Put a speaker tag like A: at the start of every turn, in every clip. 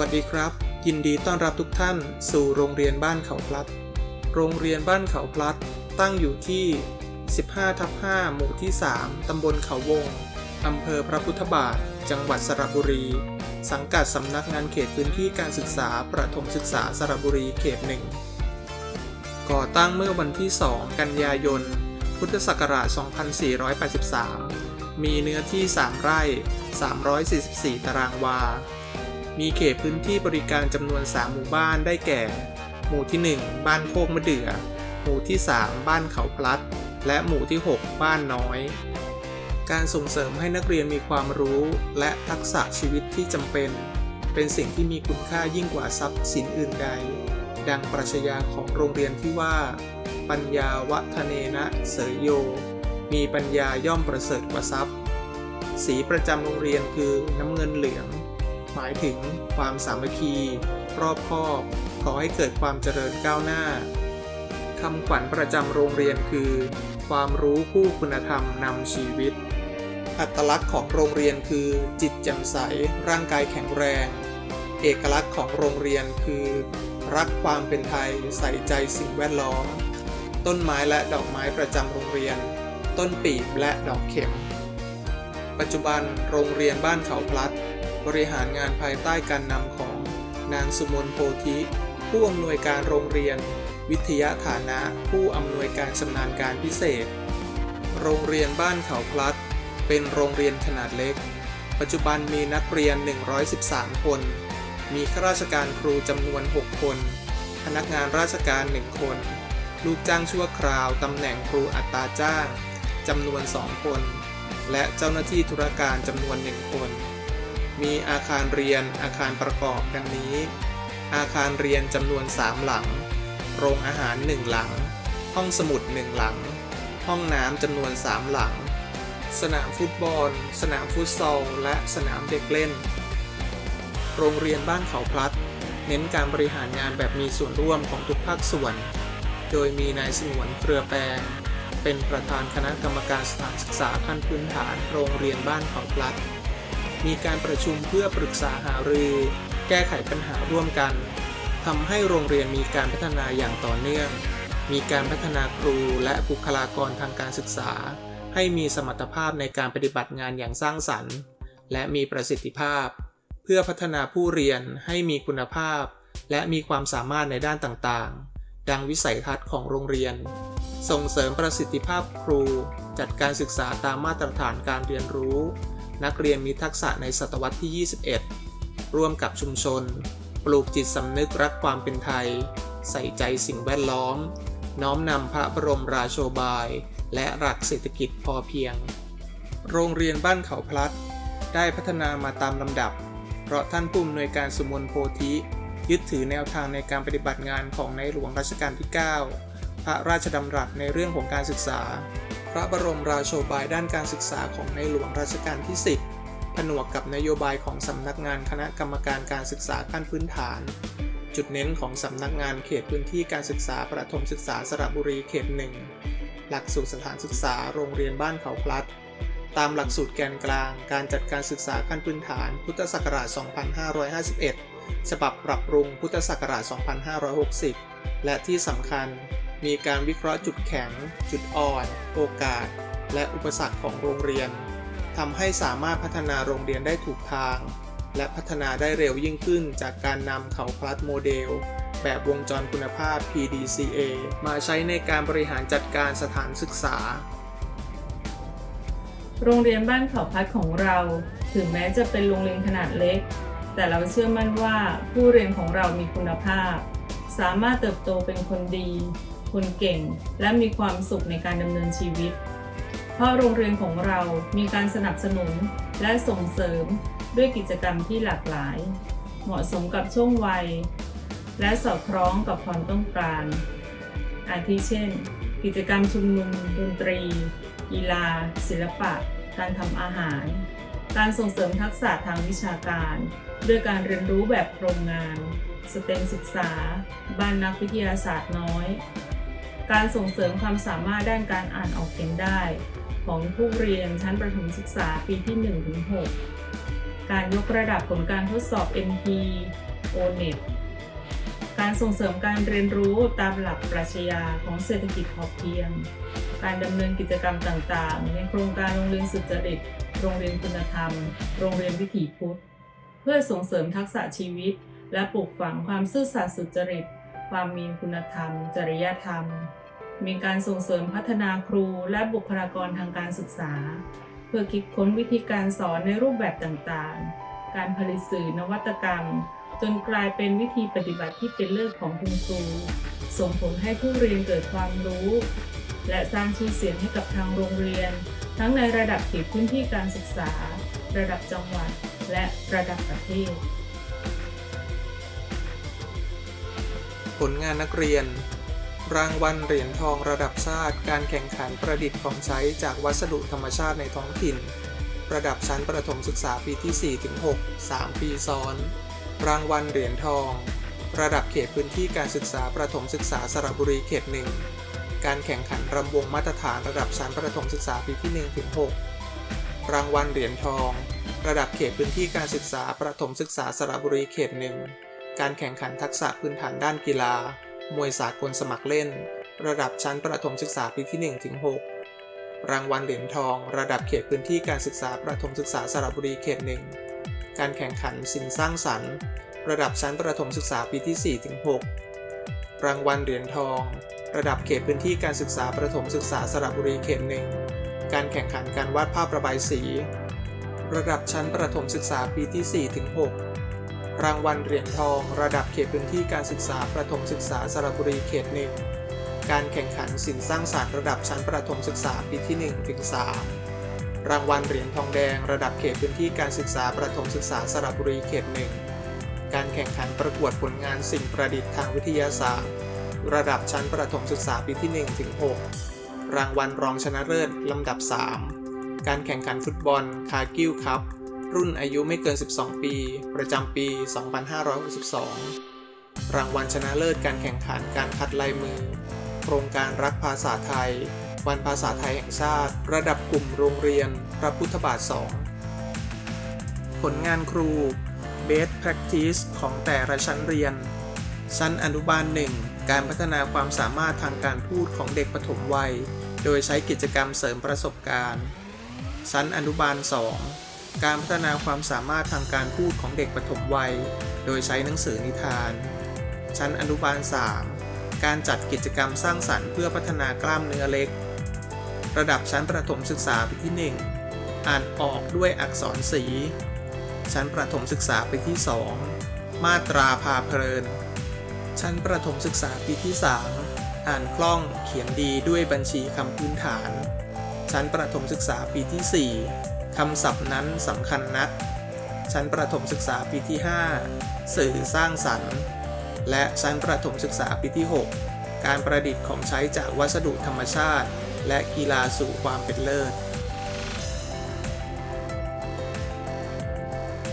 A: วัสดีครับ ยินดีต้อนรับทุกท่านสู่โรงเรียนบ้านเขาพลัด โรงเรียนบ้านเขาพลัด ตั้งอยู่ที่ 15ทับ5หมู่ที่ 3 ตำบลเขาวง อำเภอพระพุทธบาท จังหวัดสระบุรี สังกัดสำนักงานเขตพื้นที่การศึกษาประถมศึกษาสระบุรีเขตหนึ่งก่อตั้งเมื่อวันที่ 2 กันยายน พุทธศักราช 2483 มีเนื้อที่ 3 ไร่ 344 ตารางวา มีเขตพื้นที่บริการจำนวน 3 หมู่บ้านได้แก่ หมู่ที่ 1 บ้านโคกมะเดื่อ หมู่ที่ 3 บ้านเขาพลัด และหมู่ที่ 6 บ้านน้อย การส่งเสริมให้นักเรียนมีความรู้และทักษะชีวิตที่จำเป็น เป็นสิ่งที่มีคุณค่ายิ่งกว่าทรัพย์สินอื่นใด ดังปรัชญาของโรงเรียนที่ว่า ปัญญาวัฒเนนะเสยโย มีปัญญาย่อมประเสริฐกว่าทรัพย์ สีประจำโรงเรียนคือน้ำเงินเหลือง หมายถึงความสามัคคี รอบคอบขอให้เกิดความเจริญก้าวหน้าคำขวัญประจำโรงเรียนคือ ความรู้คู่คุณธรรมนำชีวิต อัตลักษณ์ของโรงเรียนคือจิตแจ่มใส ร่างกายแข็งแรง เอกลักษณ์ของโรงเรียนคือ รักความเป็นไทยใส่ใจสิ่งแวดล้อม ต้นไม้และดอกไม้ประจำโรงเรียน ต้นปีบและดอกเข็ม ปัจจุบันโรงเรียนบ้านเขาพลัด บริหารงานภายใต้การนำของนางสุมนโพธิ ผู้อำนวยการโรงเรียน วิทยาฐานะ ผู้อำนวยการชำนาญการพิเศษ โรงเรียนบ้านเขาพลัด เป็นโรงเรียนขนาดเล็ก ปัจจุบันมีนักเรียน 113 คน มีข้าราชการครูจำนวน 6 คน พนักงานราชการ 1 คน ลูกจ้างชั่วคราวตำแหน่งครูอัตราจ้างจำนวน 2 คน และเจ้าหน้าที่ธุรการจำนวน 1 คน มีอาคารเรียนอาคารประกอบดังนี้ อาคารเรียนจำนวน 3 หลัง โรงอาหาร 1 หลัง ห้องสมุด 1 หลัง ห้องน้ำจำนวน 3 หลัง สนามฟุตบอล สนามฟุตซอล และสนามเด็กเล่น โรงเรียนบ้านเขาพลัด เน้นการบริหารงานแบบมีส่วนร่วมของทุกภาคส่วน โดยมีนายสงวนเครือแปลงเป็นประธานคณะกรรมการสถานศึกษาขั้นพื้นฐานโรงเรียนบ้านเขาพลัด มีการประชุมเพื่อปรึกษาหารือ แก้ไขปัญหาร่วมกันทำให้โรงเรียนมีการพัฒนาอย่างต่อเนื่อง มีการพัฒนาครูและบุคลากรทางการศึกษา ให้มีสมรรถภาพในการปฏิบัติงานอย่างสร้างสรรค์ และมีประสิทธิภาพ เพื่อพัฒนาผู้เรียนให้มีคุณภาพ และมีความสามารถในด้านต่างๆ ดังวิสัยทัศน์ของโรงเรียน ส่งเสริมประสิทธิภาพครู จัดการศึกษาตามมาตรฐานการเรียนรู้ นักเรียนมีทักษะในศตวรรษที่ 21 ร่วมกับชุมชน ปลูกจิตสำนึกรักความเป็นไทย ใส่ใจสิ่งแวดล้อม น้อมนำพระบรมราโชบาย และหลักเศรษฐกิจพอเพียง โรงเรียนบ้านเขาพลัด ได้พัฒนามาตามลำดับ เพราะท่านผู้อำนวยการสุมนโพธิ ยึดถือแนวทางในการปฏิบัติงานของในหลวงรัชกาลที่ 9 พระราชดำรัสในเรื่องของการศึกษา ระบรมราโชบายด้านการศึกษาของในหลวงรัชกาลที่ 10 ผนวกกับนโยบายของสำนักงานคณะกรรมการการศึกษาขั้นพื้นฐาน จุดเน้นของสำนักงานเขตพื้นที่การศึกษาประถมศึกษาสระบุรีเขตหนึ่งหลักสูตรสถานศึกษาโรงเรียนบ้านเขาพลัด ตามหลักสูตรแกนกลางการจัดการศึกษาขั้นพื้นฐาน พุทธศักราช 2551 ฉบับปรับปรุงพุทธศักราช 2560 และที่สำคัญ มีการวิเคราะห์จุดแข็ง จุดอ่อน โอกาส และอุปสรรคของโรงเรียนทำให้สามารถพัฒนาโรงเรียนได้ถูกทาง และพัฒนาได้เร็วยิ่งขึ้นจากการนำเขาพลัดโมเดล แบบวงจรคุณภาพ PDCA มาใช้ในการบริหารจัดการสถานศึกษา
B: โรงเรียนบ้านเขาพัดของเรา ถึงแม้จะเป็นโรงเรียนขนาดเล็ก แต่เราเชื่อมั่นว่าผู้เรียนของเรามีคุณภาพ สามารถเติบโตเป็นคนดี คนเก่ง และมีความสุขในการดำเนินชีวิต เพราะโรงเรียนของเรามีการสนับสนุนและส่งเสริมด้วยกิจกรรมที่หลากหลาย เหมาะสมกับช่วงวัย และสอดคล้องกับความต้องการ อาทิเช่น กิจกรรมชุมนุมดนตรี กีฬา ศิลปะ การทำอาหาร การส่งเสริมทักษะทางวิชาการ ด้วยการเรียนรู้แบบโครงงานสเต็มศึกษา บ้านนักวิทยาศาสตร์น้อย การส่งเสริมความสามารถด้านการอ่านออกเขียนได้ ของผู้เรียนชั้นประถมศึกษาปีที่ 1-6 การยกระดับผลการทดสอบ NT ONET การส่งเสริมการเรียนรู้ตามหลักปรัชญาของเศรษฐกิจพอเพียง การดำเนินกิจกรรมต่างๆ ในโครงการโรงเรียนสุจริต โรงเรียนคุณธรรม โรงเรียนวิถีพุทธ เพื่อส่งเสริมทักษะชีวิต และปลูกฝังความซื่อสัตย์สุจริต ความมีคุณธรรม จริยธรรม มีการส่งเสริมพัฒนาครูและบุคลากรทางการศึกษา เพื่อคิดค้นวิธีการสอนในรูปแบบต่างๆ การผลิตสื่อนวัตกรรม จนกลายเป็นวิธีปฏิบัติที่เป็นเลิศของคุณครู ส่งผลให้ผู้เรียนเกิดความรู้ และสร้างชื่อเสียงให้กับทางโรงเรียน ทั้งในระดับเขตพื้นที่การศึกษา ระดับจังหวัด และระดับประเทศ
A: ผลงานนักเรียน รางวัลเหรียญทองระดับชาติ การแข่งขันประดิษฐ์ของใช้จากวัสดุธรรมชาติในท้องถิ่น ระดับชั้นประถมศึกษาปีที่ 4-6 3 ปีซ้อน รางวัลเหรียญทอง ระดับเขตพื้นที่การศึกษาประถมศึกษาสระบุรีเขตหนึ่งการแข่งขันรำวงมาตรฐานระดับชั้นประถมศึกษาปีที่1-6รางวัลเหรียญทอง ระดับเขตพื้นที่การศึกษาประถมศึกษาสระบุรีเขตหนึ่ง การแข่งขันทักษะพื้นฐานด้านกีฬา มวยสากลสมัครเล่น ระดับชั้นประถมศึกษาปีที่1ถึง6รางวัลเหรียญทอง ระดับเขตพื้นที่การศึกษาประถมศึกษาสระบุรีเขตหนึ่งการแข่งขันสินสร้างสรรค์ ระดับชั้นประถมศึกษาปีที่4ถึง6รางวัลเหรียญทอง ระดับเขตพื้นที่การศึกษาประถมศึกษาสระบุรีเขตหนึ่งการแข่งขันการวาดภาพระบายสี ระดับชั้นประถมศึกษาปีที่4ถึง6 รางวัลเหรียญทอง ระดับเขตพื้นที่การศึกษาประถมศึกษาสระบุรีเขตหนึ่งการแข่งขันสินสร้างสารรค์ระดับชั้นประถมศึกษาปีที่1ถึง3รางวัลเหรียญทองแดง ระดับเขตพื้นที่การศึกษาประถมศึกษาสระบุรีเขตหนึ่งการแข่งขันประกวดผลงานสิ่งประดิษฐ์ทางวิทยาศาสตร์ ระดับชั้นประถมศึกษาปีที่1ถึง6รางวัลรองชนะเลิศลำดับ 3 การแข่งขันฟุตบอลคากิลคัพ รุ่นอายุไม่เกิน 12 ปี ประจำปี 2562 รางวัลชนะเลิศการแข่งขันการคัดลายมือ โครงการรักภาษาไทย วันภาษาไทยแห่งชาติ ระดับกลุ่มโรงเรียน พระพุทธบาท 2 ผลงานครู Best Practice ของแต่ละชั้นเรียน ชั้นอนุบาล 1 การพัฒนาความสามารถทางการพูดของเด็กปฐมวัย โดยใช้กิจกรรมเสริมประสบการณ์ ชั้นอนุบาล 2 การพัฒนาความสามารถทางการพูดของเด็กปฐมวัย โดยใช้หนังสือนิทาน ชั้นอนุบาล 3 การจัดกิจกรรมสร้างสรรค์เพื่อพัฒนากล้ามเนื้อเล็ก ระดับชั้นประถมศึกษาปีที่ 1 อ่านออกด้วยอักษรสี ชั้นประถมศึกษาปีที่ 2 มาตราพาเพลิน ชั้นประถมศึกษาปีที่ 3 อ่านคล่องเขียนดีด้วยบัญชีคำพื้นฐาน ชั้นประถมศึกษาปีที่ 4 คำศัพท์นั้นสำคัญนัก ชั้นประถมศึกษาปีที่ 5 สื่อสร้างสรรค์ และชั้นประถมศึกษาปีที่ 6 การประดิษฐ์ของใช้จากวัสดุธรรมชาติ และกีฬาสู่ความเป็นเลิศ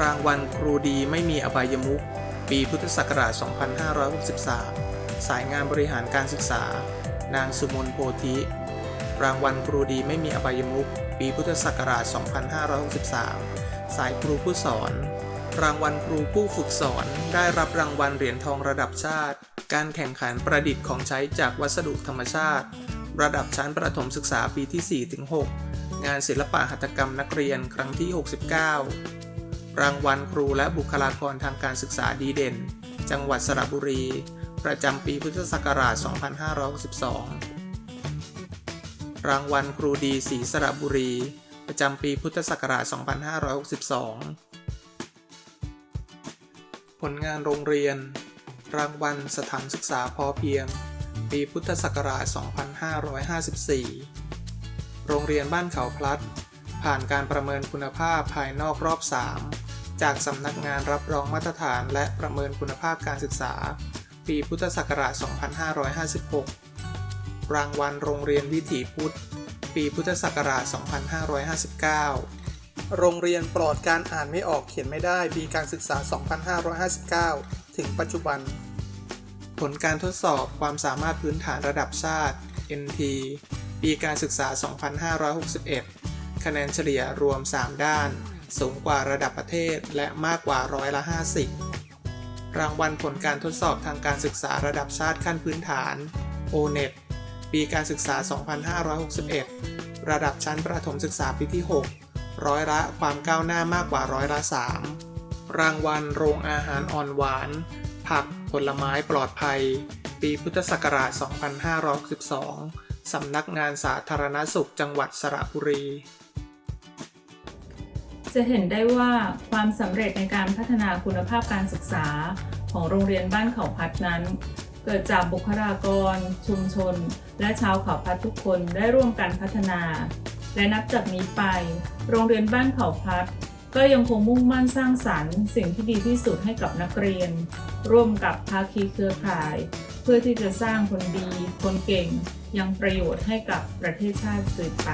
A: รางวัลครูดีไม่มีอบายมุขปีพุทธศักราช 2563 สายงานบริหารการศึกษา นางสุมนโพธิ รางวัลครูดีไม่มีอบายมุข ปีพุทธศักราช 2563 สายครูผู้สอน รางวัลครูผู้ฝึกสอน ได้รับรางวัลเหรียญทองระดับชาติ การแข่งขันประดิษฐ์ของใช้จากวัสดุธรรมชาติ ระดับชั้นประถมศึกษาปีที่ 4-6 งานศิลปะหัตถกรรมนักเรียนครั้งที่ 69 รางวัลครูและบุคลากรทางการศึกษาดีเด่น จังหวัดสระบุรี ประจำปีพุทธศักราช 2562 รางวัลครูดีศรีสระบุรี ประจำปีพุทธศักราช 2562 ผลงานโรงเรียน รางวัลสถานศึกษาพอเพียง ปีพุทธศักราช 2554 โรงเรียนบ้านเขาพลัด ผ่านการประเมินคุณภาพภายนอกรอบ 3 จากสำนักงานรับรองมาตรฐานและประเมินคุณภาพการศึกษา ปีพุทธศักราช 2556 รางวัลโรงเรียนวิถีพุทธ ปีพุทธศักราช 2559 โรงเรียนปลอดการอ่านไม่ออกเขียนไม่ได้ปีการศึกษา 2559 ถึงปัจจุบัน ผลการทดสอบความสามารถพื้นฐานระดับชาติ NT ปีการศึกษา 2561 คะแนนเฉลี่ยรวม 3 ด้าน สูงกว่าระดับประเทศและมากกว่าร้อยละ 50 รางวัลผลการทดสอบทางการศึกษาระดับชาติขั้นพื้นฐาน O-NET ปีการศึกษา 2561 ระดับชั้นประถมศึกษาปีที่ 6 ร้อยละความก้าวหน้ามากกว่าร้อยละ 3 รางวัลโรงอาหารอ่อนหวาน ผักผลไม้ปลอดภัย ปีพุทธศักราช 2512 สำนักงานสาธารณสุขจังหวัดสระบุรี
B: จะเห็นได้ว่าความสำเร็จในการพัฒนาคุณภาพการศึกษาของโรงเรียนบ้านเขาพัดนั้น เกิดจากบุคลากร ชุมชน และชาวเขาพัดทุกคนได้ร่วมกันพัฒนา และนับจากนี้ไป โรงเรียนบ้านเขาพัดก็ยังคงมุ่งมั่นสร้างสรรค์ สิ่งที่ดีที่สุดให้กับนักเรียน ร่วมกับภาคีเครือข่าย เพื่อที่จะสร้างคนดี คนเก่ง ยังประโยชน์ให้กับประเทศชาติสืบไป